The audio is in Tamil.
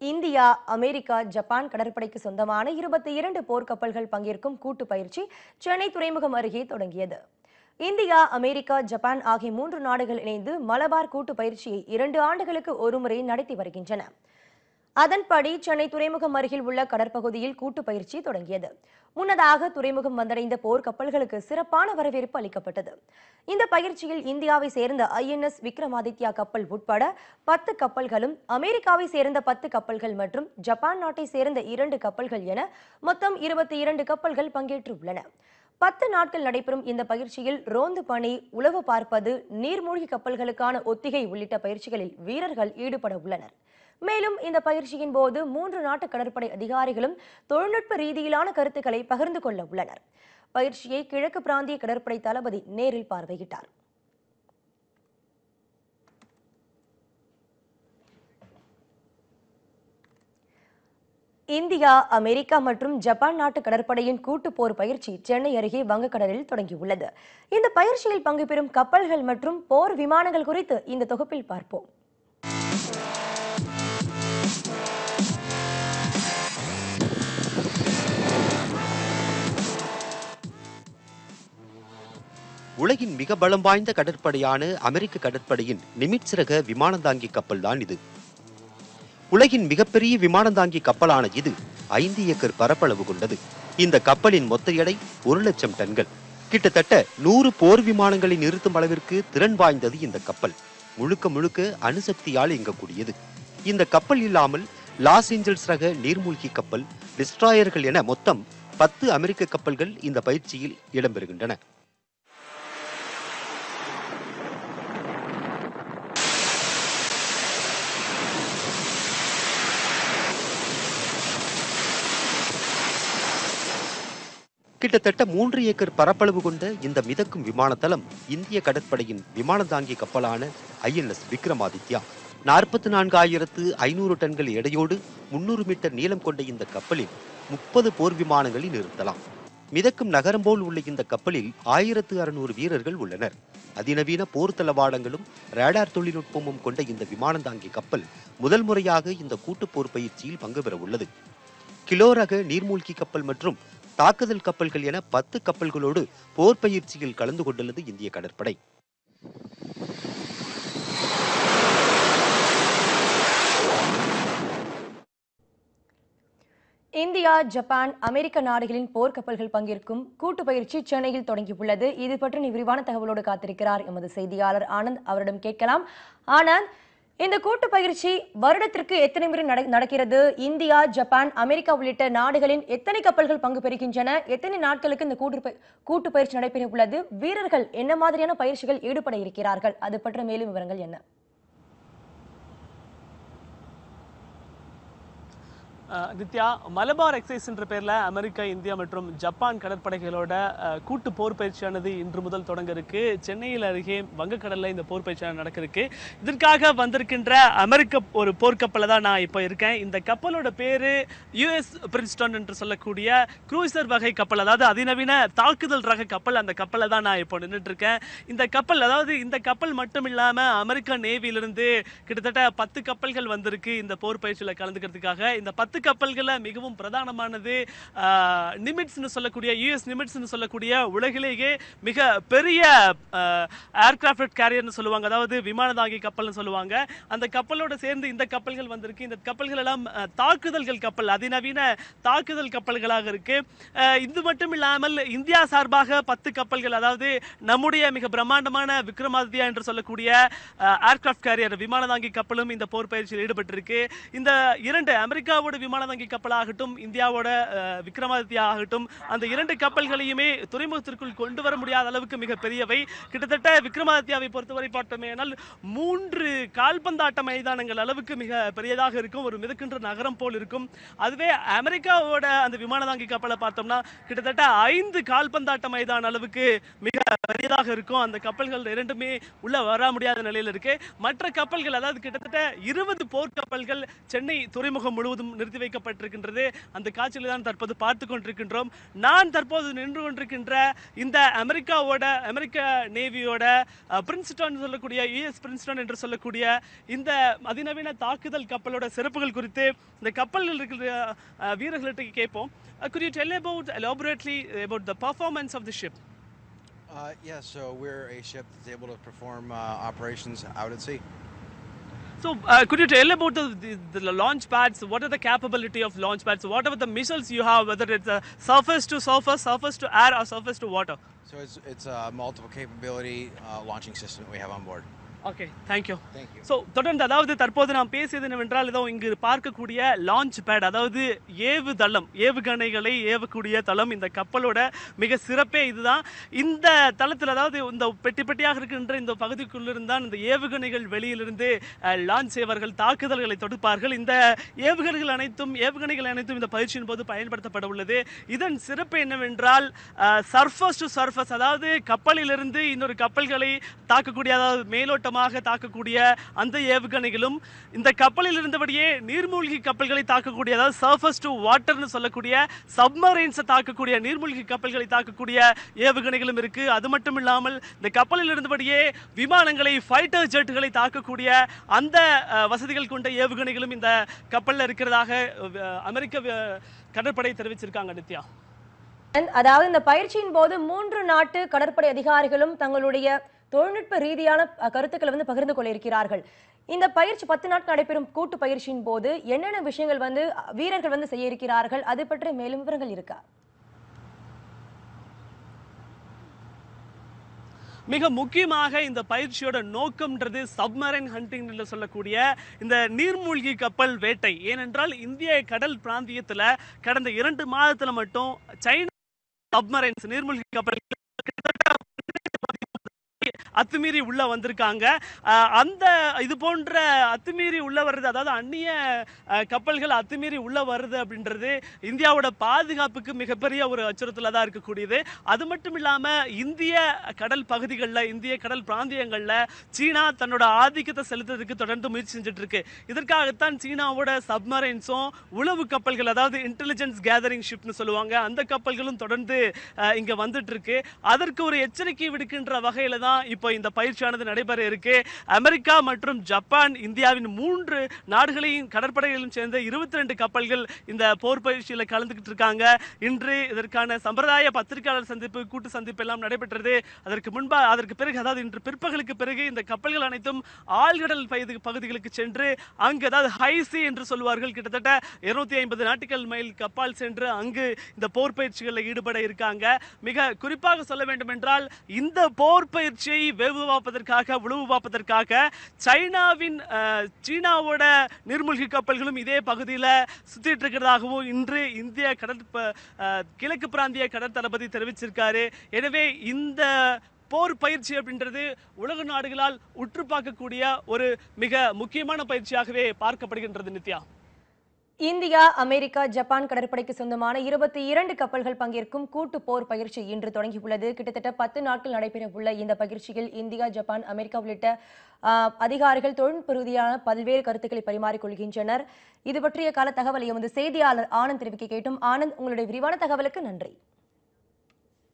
இந்தியா அமெரிக்கா ஜப்பான் கடற்படைக்கு சொந்தமான இருபத்தி இரண்டு போர்க்கப்பல்கள் பங்கேற்கும் கூட்டு பயிற்சி சென்னை துறைமுகம் அருகே தொடங்கியது. இந்தியா அமெரிக்கா ஜப்பான் ஆகிய மூன்று நாடுகள் இணைந்து மலபார் கூட்டு பயிற்சியை இரண்டு ஆண்டுகளுக்கு ஒருமுறை நடத்தி வருகின்றன. அதன்படி சென்னை துறைமுகம் அருகில் உள்ள கடற்பகுதியில் கூட்டு பயிற்சி தொடங்கியது. முன்னதாக துறைமுகம் வந்தடைந்த போர் கப்பல்களுக்கு சிறப்பான வரவேற்பு அளிக்கப்பட்டது. இந்த பயிற்சியில் இந்தியாவை சேர்ந்த ஐஎன்எஸ் விக்ரமாதித்யா கப்பல் உட்பட பத்து கப்பல்களும் அமெரிக்காவை சேர்ந்த பத்து கப்பல்கள் மற்றும் ஜப்பான் நாட்டை சேர்ந்த இரண்டு கப்பல்கள் என மொத்தம் இருபத்தி இரண்டு கப்பல்கள் பங்கேற்றுள்ளன. பத்து நாட்கள் நடைபெறும் இந்த பயிற்சியில் ரோந்து பணி உளவு பார்ப்பது நீர்மூழ்கி கப்பல்களுக்கான ஒத்திகை உள்ளிட்ட பயிற்சிகளில் வீரர்கள் ஈடுபட உள்ளனர். மேலும் இந்த பயிற்சியின் போது மூன்று நாட்டு கடற்படை அதிகாரிகளும் தொழில்நுட்ப ரீதியிலான கருத்துக்களை பகிர்ந்து கொள்ள உள்ளனர். பயிற்சியை கிழக்கு பிராந்திய கடற்படை தளபதி நேரில் பார்வையிட்டார். இந்தியா அமெரிக்கா மற்றும் ஜப்பான் நாட்டு கடற்படையின் கூட்டு போர் பயிற்சி சென்னை அருகே வங்கக்கடலில் தொடங்கியுள்ளது. இந்த பயிற்சியில் பங்கு பெறும் கப்பல்கள் மற்றும் போர் விமானங்கள் குறித்து இந்த தொகுப்பில் பார்ப்போம். உலகின் மிக பலம் வாய்ந்த கடற்படையான அமெரிக்க கடற்படையின் நிமிட்ஸ் ரக விமானந்தாங்கி கப்பல் தான் இது. உலகின் மிகப்பெரிய விமானந்தாங்கி கப்பலான இது ஐந்து ஏக்கர் பரப்பளவு கொண்டது. இந்த கப்பலின் மொத்த எடை ஒரு லட்சம் டன்கள். கிட்டத்தட்ட நூறு போர் விமானங்களை நிறுத்தும் அளவிற்கு திறன் வாய்ந்தது இந்த கப்பல். முழுக்க முழுக்க அணுசக்தியால் இயங்கக்கூடியது. இந்த கப்பல் இல்லாமல் லாஸ் ஏஞ்சல்ஸ் ரக நீர்மூழ்கி கப்பல் டிஸ்ட்ராயர்கள் என மொத்தம் பத்து அமெரிக்க கப்பல்கள் இந்த பயிற்சியில் இடம்பெறுகின்றன. கிட்டத்தட்ட மூன்று ஏக்கர் பரப்பளவு கொண்ட இந்த மிதக்கும் விமானத்தளம் இந்திய கடற்படையின் விமானந்தாங்கி கப்பலான ஐஎன்எஸ் விக்ரமாதித்யா. நாற்பத்தி நான்காயிரத்து ஐநூறு டன்கள் எடையோடு முன்னூறு மீட்டர் நீளம் கொண்ட இந்த கப்பலில் முப்பது போர் விமானங்களை நிறுத்தலாம். மிதக்கும் நகரம் போல் உள்ள இந்த கப்பலில் ஆயிரத்து அறுநூறு வீரர்கள் உள்ளனர். அதிநவீன போர் தளவாடங்களும் ரேடார் தொழில்நுட்பமும் கொண்ட இந்த விமானந்தாங்கி கப்பல் முதல் முறையாக இந்த கூட்டுப் போர் பயிற்சியில் பங்கு பெற உள்ளது கிலோ ரக நீர்மூழ்கி கப்பல் மற்றும் தாக்குதல் கப்பல்கள் என பத்து கப்பல்களோடு போர் பயிற்சியில் கலந்து கொண்டுள்ளது இந்திய கடற்படை. இந்தியா ஜப்பான் அமெரிக்க நாடுகளின் போர்க்கப்பல்கள் பங்கேற்கும் கூட்டு பயிற்சி சென்னையில் தொடங்கியுள்ளது. இது பற்றி விரிவான தகவலோடு காத்திருக்கிறார் எமது செய்தியாளர் ஆனந்த். அவரிடம் கேட்கலாம். ஆனந்த் இந்த கூட்டு பயிற்சி வருடத்திற்கு எத்தனை முறை நடக்கிறது? இந்தியா ஜப்பான் அமெரிக்கா உள்ளிட்ட நாடுகளின் எத்தனை கப்பல்கள் பங்கு பெறுகின்றன? எத்தனை நாட்களுக்கு இந்த கூட்டு கூட்டு பயிற்சி நடைபெற உள்ளது? வீரர்கள் என்ன மாதிரியான பயிற்சிகள் ஈடுபட இருக்கிறார்கள்? அது பற்றிய மேலும் விவரங்கள் என்ன? நித்யா மலபார் எக்ஸைஸ் என்ற பேரில் அமெரிக்கா இந்தியா மற்றும் ஜப்பான் கடற்படைகளோட கூட்டு போர் பயிற்சியானது இன்று முதல் தொடங்க இருக்கு. சென்னையில் அருகே வங்கக்கடலில் இந்த போர் பயிற்சியானது நடக்க இருக்கு. இதற்காக வந்திருக்கின்ற அமெரிக்க ஒரு போர்க்கப்பலில் தான் நான் இப்போ இருக்கேன். இந்த கப்பலோட பேர் யுஎஸ் பிரின்ஸ்டன் என்று சொல்லக்கூடிய க்ரூசர் வகை கப்பல் அதாவது அதிநவீன தாக்குதல் ரக கப்பல் அந்த கப்பலில் தான் நான் இப்போ நின்றுட்டு இருக்கேன் இந்த கப்பல் அதாவது இந்த கப்பல் மட்டும் இல்லாமல் அமெரிக்க நேவியிலிருந்து கிட்டத்தட்ட பத்து கப்பல்கள் வந்திருக்கு இந்த போர் பயிற்சியில் கலந்துக்கிறதுக்காக. இந்த பத்து கப்பல்களில் மிகவும் பிரதானமானது நிமிட்ஸ்னு சொல்லக்கூடிய யூஎஸ் நிமிட்ஸ்னு சொல்லக்கூடிய உலகிலேயே மிக பெரிய ஏர்கிராஃப்ட் கேரியர்னு சொல்லுவாங்க. அதாவது விமானதாங்கி கப்பல்னு சொல்லுவாங்க. அந்த கப்பலோட சேர்ந்து இந்த கப்பல்கள் வந்திருக்கு. இந்த கப்பல்கள் எல்லாம் தாக்குதல்கள் கப்பல் அதிநவீன தாக்குதல் கப்பல்களாக இருக்கு. இது மட்டும் இல்லாமல் இந்தியா சார்பாக பத்து கப்பல்கள் அதாவது நம்முடைய மிக பிரம்மாண்டமான விக்ரமாதித்யா என்று சொல்லக்கூடிய ஏர்கிராஃப்ட் கேரியர் விமானதாங்கி கப்பலும் இந்த போர் பயிற்சியில் ஈடுபட்டிருக்கு. இந்த இரண்டு அமெரிக்காவோட விமானதாங்கி கப்பலாகட்டும் இந்தியாவோட விக்ரமாதித்யா ஆகட்டும் அந்த இரண்டு கப்பல்களையுமே துறைமுகத்திற்குள் கொண்டு வர முடியாத அளவுக்கு மிக பெரியவை கிட்டத்தட்ட விக்ரமாதித்யாவை பொறுத்தவரை பார்த்தோமேனால் மூன்று கால்பந்தாட்ட மைதானங்கள் அளவுக்கு மிக பெரியதாக இருக்கும். ஒரு மிதக்கின்ற நகரம் போல் இருக்கும். அதுவே அமெரிக்காவோட அந்த விமானதாங்கி கப்பலை பார்த்தோம்னா கிட்டத்தட்ட ஐந்து கால்பந்தாட்ட மைதான அளவுக்கு மிக பெரியதாக இருக்கும். அந்த கப்பல்கள் இரண்டுமே உள்ள வர முடியாத நிலையில் இருக்கு. மற்ற கப்பல்கள் அதாவது கிட்டத்தட்ட இருபது போர்க்கப்பல்கள் சென்னை துறைமுகம் முழுவதும் நிறுத்தி நிறுத்தி வைக்கப்பட்டிருக்கின்றது. அந்த காட்சியில தான் தற்போது பார்த்து கொண்டிருக்கின்றோம். நான் தற்போது நின்று கொண்டிருக்கின்ற இந்த அமெரிக்காவோட அமெரிக்க நேவியோட பிரின்ஸ்டன் சொல்லக்கூடிய யுஎஸ் பிரின்ஸ்டன் என்று சொல்லக்கூடிய இந்த அதிநவீன தாக்குதல் கப்பலோட சிறப்புகள் குறித்து இந்த கப்பலில் இருக்கிற வீரர்கள்ட்ட கேட்போம். could you tell about elaborately about the performance of the ship? Uh, yeah, so we're a ship that's able to perform uh, operations out at sea. So, uh, could you tell about the, the, the launch pads? What are the capability of launch pads? What are the missiles you have, whether it's a surface to surface, surface to air, or surface to water? So it's it's a multiple capability uh, launching system that we have on board. Okay thank you you. So தொடர்ந்து அதாவது தற்போது நாம் பேசியது என்னவென்றால் இதோ இங்கு பார்க்கக்கூடிய லான்ச் பேட் அதாவது ஏவு தளம் ஏவுகணைகளை ஏவக்கூடிய தளம் இந்த கப்பலோட மிக சிறப்பே இதுதான். இந்த தளத்தில் அதாவது இந்த பெட்டி பெட்டியாக இருக்கின்ற இந்த பகுதிக்குள்ளிருந்து தான் இந்த ஏவுகணைகள் வெளியிலிருந்து லான்ச் செய்வார்கள் தாக்குதல்களை தொடுப்பார்கள். இந்த ஏவுகணைகள் அனைத்தும் ஏவுகணைகள் அனைத்தும் இந்த பயிற்சியின் போது பயன்படுத்தப்பட உள்ளது. இதன் சிறப்பு என்னவென்றால் சர்ஃபஸ் டு சர்ஃபஸ் அதாவது கப்பலிலிருந்து இன்னொரு கப்பல்களை தாக்கக்கூடிய அதாவது மேலோட்டமாக தாக்கக்கூடிய அந்த ஏவுகணைகளும் இந்த கப்பலில் இருந்தபடியே நீர்மூழ்கி கப்பல்களை தாக்கக்கூடிய அதாவது சர்ஃபஸ் டு வாட்டர்னு சொல்லக்கூடிய சப்மரைன்ஸை தாக்கக்கூடிய நீர்மூழ்கி கப்பல்களை தாக்கக்கூடிய ஏவுகணைகளும் இருக்கு. அது மட்டும் இல்லாமல் இந்த கப்பலில் இருந்தபடியே விமானங்களை ஃபைட்டர் ஜெட்டுகளை தாக்கக்கூடிய அந்த வசதிகள் கொண்ட ஏவுகணைகளும் இந்த கப்பலில் இருக்கிறதாக அமெரிக்க கடற்படை தெரிவிச்சிருக்காங்க நித்யா. அதாவது இந்த பயிற்சியின் போது மூன்று நாட்டு கடற்படை அதிகாரிகளும் தங்களுடைய தொழில்நுட்ப ரீதியான கருத்துக்களை வந்து பகிர்ந்து கொள்ள இருக்கிறார்கள் இந்த பயிற்சி பத்து நாட்கள் நடைபெறும் கூட்டு பயிற்சியின் போது என்னென்ன விஷயங்கள் வந்து வீரர்கள் வந்து செய்ய இருக்கிறார்கள்? அது பற்றி மேலும் விவரங்கள் இருக்கா? மிக முக்கியமாக இந்த பயிற்சியோட நோக்கம்ன்றது சப்மரைன் ஹண்டிங் சொல்லக்கூடிய இந்த நீர்மூழ்கி கப்பல் வேட்டை. ஏனென்றால் இந்திய கடல் பிராந்தியத்துல கடந்த இரண்டு மாதத்துல மட்டும் சைனா சப்மரைன்ஸ் நீர்மூழ்கி கப்பல் அத்துமீறி உள்ள வந்திருக்காங்க. அந்த இது போன்ற அத்துமீறி உள்ள வர்றது அதாவது அந்நிய கப்பல்கள் அத்துமீறி உள்ள வருது அப்படின்றது இந்தியாவோட பாதுகாப்புக்கு மிகப்பெரிய ஒரு அச்சுறுத்தலாக தான் இருக்கக்கூடியது. அது மட்டும் இல்லாம இந்திய கடல் பகுதிகளில் இந்திய கடல் பிராந்தியங்களில் சீனா தன்னோட ஆதிக்கத்தை செலுத்துறதுக்கு தொடர்ந்து முயற்சி செஞ்சுட்டு இருக்கு இதற்காகத்தான் சீனாவோட சப்மரைன்ஸும் உளவு கப்பல்கள் அதாவது இன்டெலிஜென்ஸ் கேதரிங் ஷிப்னு சொல்லுவாங்க அந்த கப்பல்களும் தொடர்ந்து இங்கே இங்க வந்துட்டு இருக்கு அதற்கு ஒரு எச்சரிக்கை விடுக்கின்ற வகையில தான் இப்போ இந்த பயிற்சியானது நடைபெற இருக்கு. அமெரிக்கா மற்றும் ஜப்பான் இந்தியாவின் மூன்று நாடுகளையும் கடற்படைகளையும் சேர்ந்த இருபத்தி ரெண்டு கப்பல்கள் இந்த போர் பயிற்சியில் கலந்துகிட்டு இருக்காங்க. இன்று இதற்கான சம்பிரதாய பத்திரிகையாளர் சந்திப்பு கூட்டு சந்திப்பு எல்லாம் நடைபெற்றது. அதற்கு முன்பா அதற்கு பிறகு அதாவது இன்று பிற்பகலுக்கு பிறகு இந்த கப்பல்கள் அனைத்தும் ஆழ்கடல் பகுதி பகுதிகளுக்கு சென்று அங்கு அதாவது ஹைசி என்று சொல்வார்கள் கிட்டத்தட்ட இருநூத்தி ஐம்பது நாட்டுகள் மைல் கப்பால் சென்று அங்கு இந்த போர் பயிற்சிகளில் ஈடுபட இருக்காங்க. மிக குறிப்பாக சொல்ல வேண்டும் என்றால் இந்த போர் பயிற்சியை வேவு பார்ப்பதற்காக உழவு பார்ப்பதற்காக சைனாவின் சீனாவோட நீர்மூழ்கி கப்பல்களும் இதே பகுதியில் சுற்றிட்டு இருக்கிறதாகவும் இன்று இந்திய கடற் கிழக்கு பிராந்திய கடற்தளபதி தெரிவிச்சிருக்காரு. எனவே இந்த போர் பயிற்சி அப்படின்றது உலக நாடுகளால் உற்று பார்க்கக்கூடிய ஒரு மிக முக்கியமான பயிற்சியாகவே பார்க்கப்படுகின்றது நித்யா. இந்தியா அமெரிக்கா ஜப்பான் கடற்படைக்கு சொந்தமான இருபத்தி இரண்டு கப்பல்கள் பங்கேற்கும் கூட்டு போர் பயிற்சி இன்று தொடங்கியுள்ளது. கிட்டத்தட்ட பத்து நாட்கள் நடைபெறவுள்ள இந்த பயிற்சியில் இந்தியா ஜப்பான் அமெரிக்கா உள்ளிட்ட அதிகாரிகள் தொழில்நுட்ப ரீதியான பல்வேறு கருத்துக்களை பரிமாறிக்கொள்கின்றனர் இது பற்றிய கால தகவலை எமது செய்தியாளர் ஆனந்த் தெரிவிக்க கேட்டும். ஆனந்த் உங்களுடைய விரிவான தகவலுக்கு நன்றி.